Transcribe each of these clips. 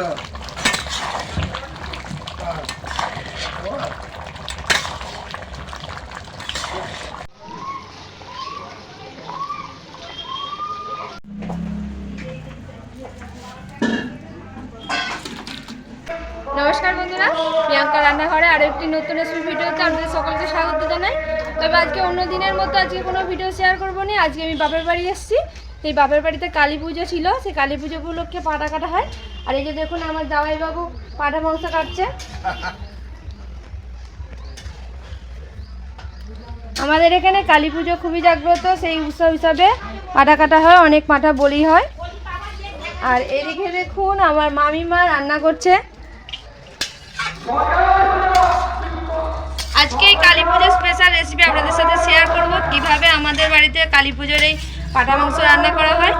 দাও নমস্কার বন্ধুরা, প্রিয়াঙ্কা রান্নাঘরে আরও একটি নতুন রেসিপি ভিডিওতে আপনাদের সকলকে স্বাগত জানাই। তবে আজকে অন্য দিনের মতো আজকে কোনো ভিডিও শেয়ার করব না, আজকে আমি বাপের বাড়ি এসেছি। এই বাপের বাড়িতে কালী পুজো ছিল, সেই কালী পুজো উপলক্ষে পাটা কাটা হয়। আর এই যে দেখুন, আমার জামাইবাবু পাটা মাংস কাটছে। আমাদের এখানে কালী পুজো খুবই জাগ্রত, সেই উৎসব হিসাবে পাটা কাটা হয়, অনেক পাঠা বলি হয়। আর এদিকে দেখুন, আমার মামিমা রান্না করছে। আজকে এই কালী পুজোর স্পেশাল রেসিপি আপনাদের সাথে শেয়ার করব। কীভাবে আমাদের বাড়িতে কালী পুজোর এই পাটা মাংস রান্না করা হয়।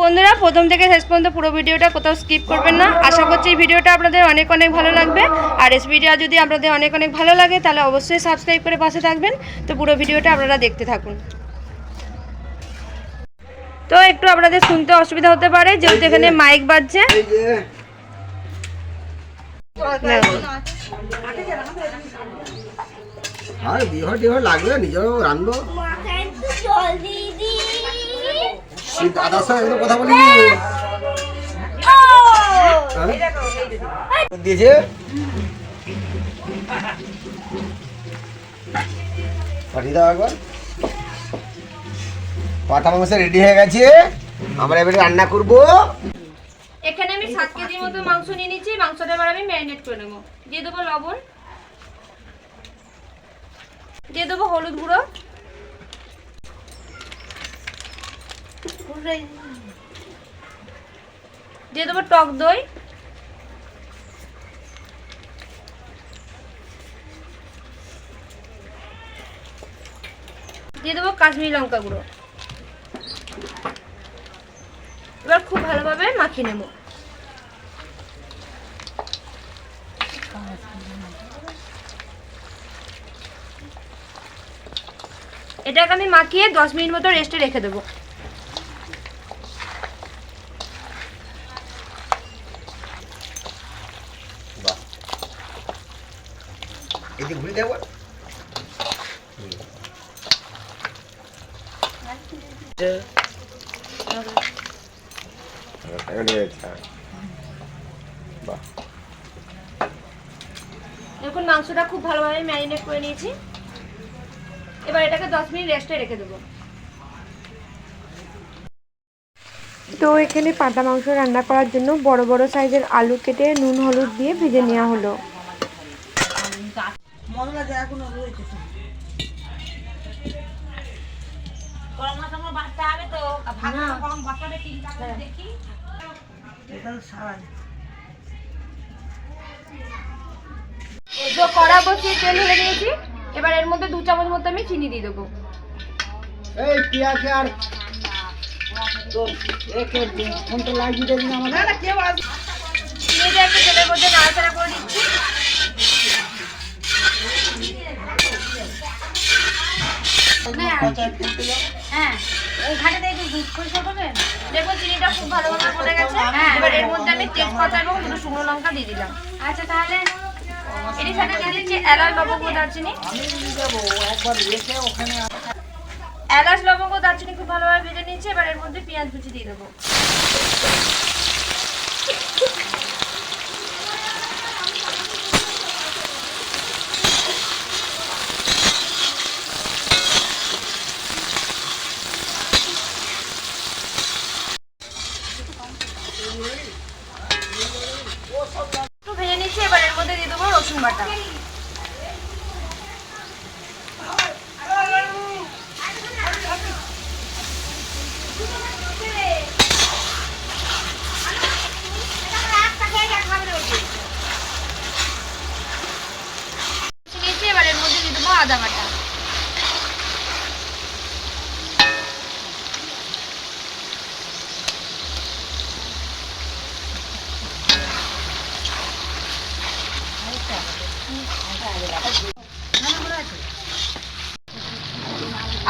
বন্ধুরা, প্রথম থেকে শেষ পর্যন্ত পুরো ভিডিওটা কোথাও স্কিপ করবেন না। আশা করছি এই ভিডিওটা আপনাদের অনেক অনেক ভালো লাগবে। আর রেসিপিটা যদি আপনাদের অনেক অনেক ভালো লাগে, তাহলে অবশ্যই সাবস্ক্রাইব করে পাশে থাকবেন। তো পুরো ভিডিওটা আপনারা দেখতে থাকুন। তো একটু আপনাদের শুনতে অসুবিধা হতে পারে যেহেতু এখানে মাইক বাজছে। আর বিহর টিহর লাগবে দাদার সঙ্গে কথা হ্যাঁ? দিয়েছে? পাঠিয়ে দাও একবার। পাঠা মাংস রেডি হয়ে গেছে। আমরা এবারে রান্না করব। এখানে আমি সাত কেজির মতো মাংস নিয়ে নিচ্ছি মাংসটা এবার আমি ম্যারিনেট করে নেব। দিয়ে দেবো লবণ। দিয়ে দেবো হলুদ গুঁড়ো। দিয়ে দেবো টক দই। দিয়ে দেবো কাশ্মীরি লঙ্কা গুঁড়ো। এবার খুব ভালোভাবে মাখিয়ে নেব। এটাকে আমি মাখিয়ে দশ মিনিট মতো রেস্টে রেখে দেবো। বাহ। এদিকে ঘুরে দেবো। বাহ দেখুন মাংসটা খুব ভালোভাবে ম্যারিনেট করে নিয়েছি। এবার এটাকে দশ মিনিট রেস্টে রেখে দেবো। তো এখানে পাটা মাংস রান্না করার জন্য বড় বড় সাইজের আলু কেটে নুন হলুদ দিয়ে ভেজে নেওয়া হলো। তো। কড়া বসিয়ে তেল ঢেলে দিয়েছি। এবার এর মধ্যে দু চামচ মতো আমি চিনি দিয়ে দেবো। এই পিয়াকে আর তো ফোনটা লাগিয়ে দেবি না আমাদের? চিনিটা একটু তেলের মধ্যে নাড়াচাড়া করে দিচ্ছি হ্যাঁ। দেখুন চিনিটা খুব ভালোভাবে পড়ে গেছে। এবার এর মধ্যে আমি তেজপাতা এবং দুটো শুকনো লঙ্কা দিয়ে দিলাম। আচ্ছা তাহলে এর সাথে দিয়ে দিচ্ছি এলাচ লবঙ্গ দারচিনি। এলাচ লবঙ্গ দারচিনি খুব ভালোভাবে ভেজে নিয়েছি এবার এর মধ্যে পেঁয়াজ কুচি দিয়ে দেবো একটু ভেজে নিচ্ছি এবার এর মধ্যে দিয়ে দেবো রসুন বাটা নিয়েছি এবার এর মধ্যে দিয়ে দেবো আদা বাটা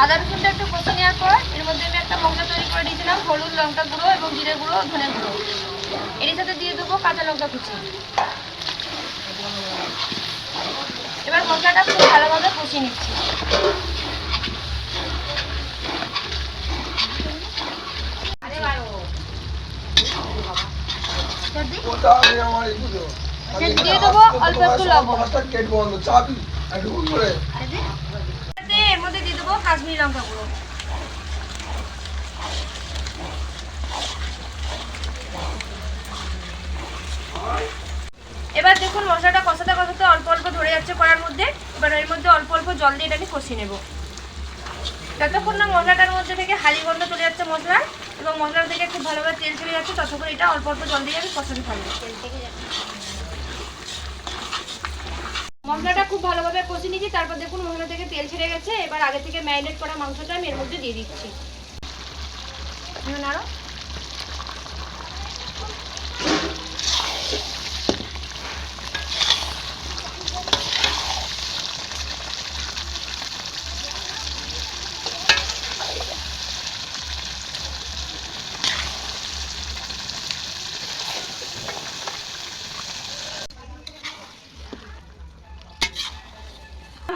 আদা রসুনটা একটু কষে নেওয়ার পর এর মধ্যে আমি একটা মশলা তৈরি করে দিয়েছিলাম হলুদ লঙ্কা গুঁড়ো এবং জিরে গুঁড়ো ধনে গুঁড়ো। এর সাথে দিয়ে দেবো কাঁচা লঙ্কা কুচি। এবার মশলাটা খুব ভালোভাবে কষিয়ে নিচ্ছি। দিয়ে দেবো অল্প একটু লবণ। একটু করে মধ্যে দিয়ে দেবো কাশ্মীরি লঙ্কা গুঁড়ো এবার দেখুন মশলাটা কষাতে কষাতে অল্প অল্প ধরে যাচ্ছে কড়ার মধ্যে। এবার এর মধ্যে অল্প অল্প জল দিয়ে এটা আমি কষিয়ে নেব। যতক্ষণ না মশলাটার মধ্যে থেকে হালি গন্ধ চলে যাচ্ছে মশলা, এবং মশলার থেকে খুব ভালোভাবে তেল ছেড়ে যাচ্ছে, ততক্ষণ এটা অল্প অল্প জল দিয়ে আমি কষাতে থাকব। মশলাটা খুব ভালোভাবে কষে নিয়েছি, তারপর দেখুন মশলা থেকে তেল ছেড়ে গেছে। এবার আগে থেকে ম্যারিনেট করা মাংসটা আমি এর মধ্যে দিয়ে দিচ্ছি। নাড়ো।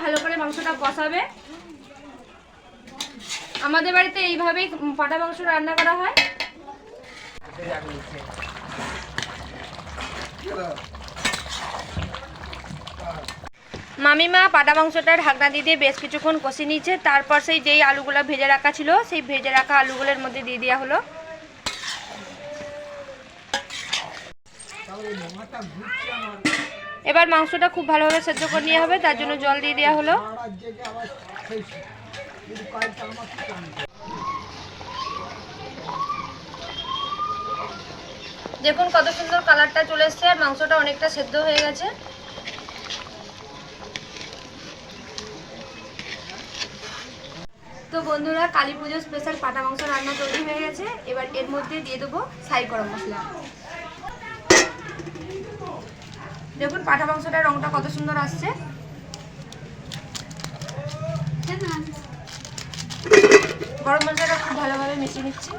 ভালো করে মাংসটা কষাবে। আমাদের বাড়িতে এইভাবেই পাটা মাংস রান্না করা হয়। মামিমা পাটা মাংসটা ঢাকনা দিয়ে বেশ কিছুক্ষণ কষে নিয়েছে। তারপর সেই যেই আলুগুলো ভেজে রাখা ছিল, সেই ভেজে রাখা আলুগুলোর মধ্যে দিয়ে দেওয়া হলো। এবার মাংসটা খুব ভালোভাবে সেদ্ধ করে নিয়ে হবে, তার জন্য জল দিয়ে দেওয়া হলো। সেই দেখুন কত সুন্দর কালারটা চলে এসছে, আর মাংসটা অনেকটা সেদ্ধ হয়ে গেছে। তো বন্ধুরা, কালী পুজোর স্পেশাল পাটা মাংস রান্না তৈরি হয়ে গেছে, এবার এর মধ্যে দিয়ে দেবো ছাই গরম মশলা। দেখুন, পাঠা মাংসটার রংটা কত সুন্দর আসছে। গরম মশলাটা খুব ভালোভাবে মিশিয়ে নিচ্ছি।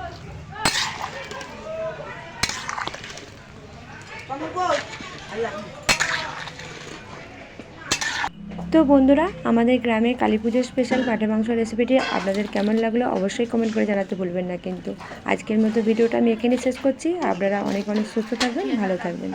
তো বন্ধুরা, আমাদের গ্রামে কালী পুজোর স্পেশাল পাটা মাংস রেসিপিটি আপনাদের কেমন লাগল অবশ্যই কমেন্ট করে জানাতে ভুলবেন না কিন্তু। আজকের মতো ভিডিওটা আমি এখানে শেষ করছি। আপনারা অনেক অনেক সুস্থ থাকবেন, ভালো থাকবেন।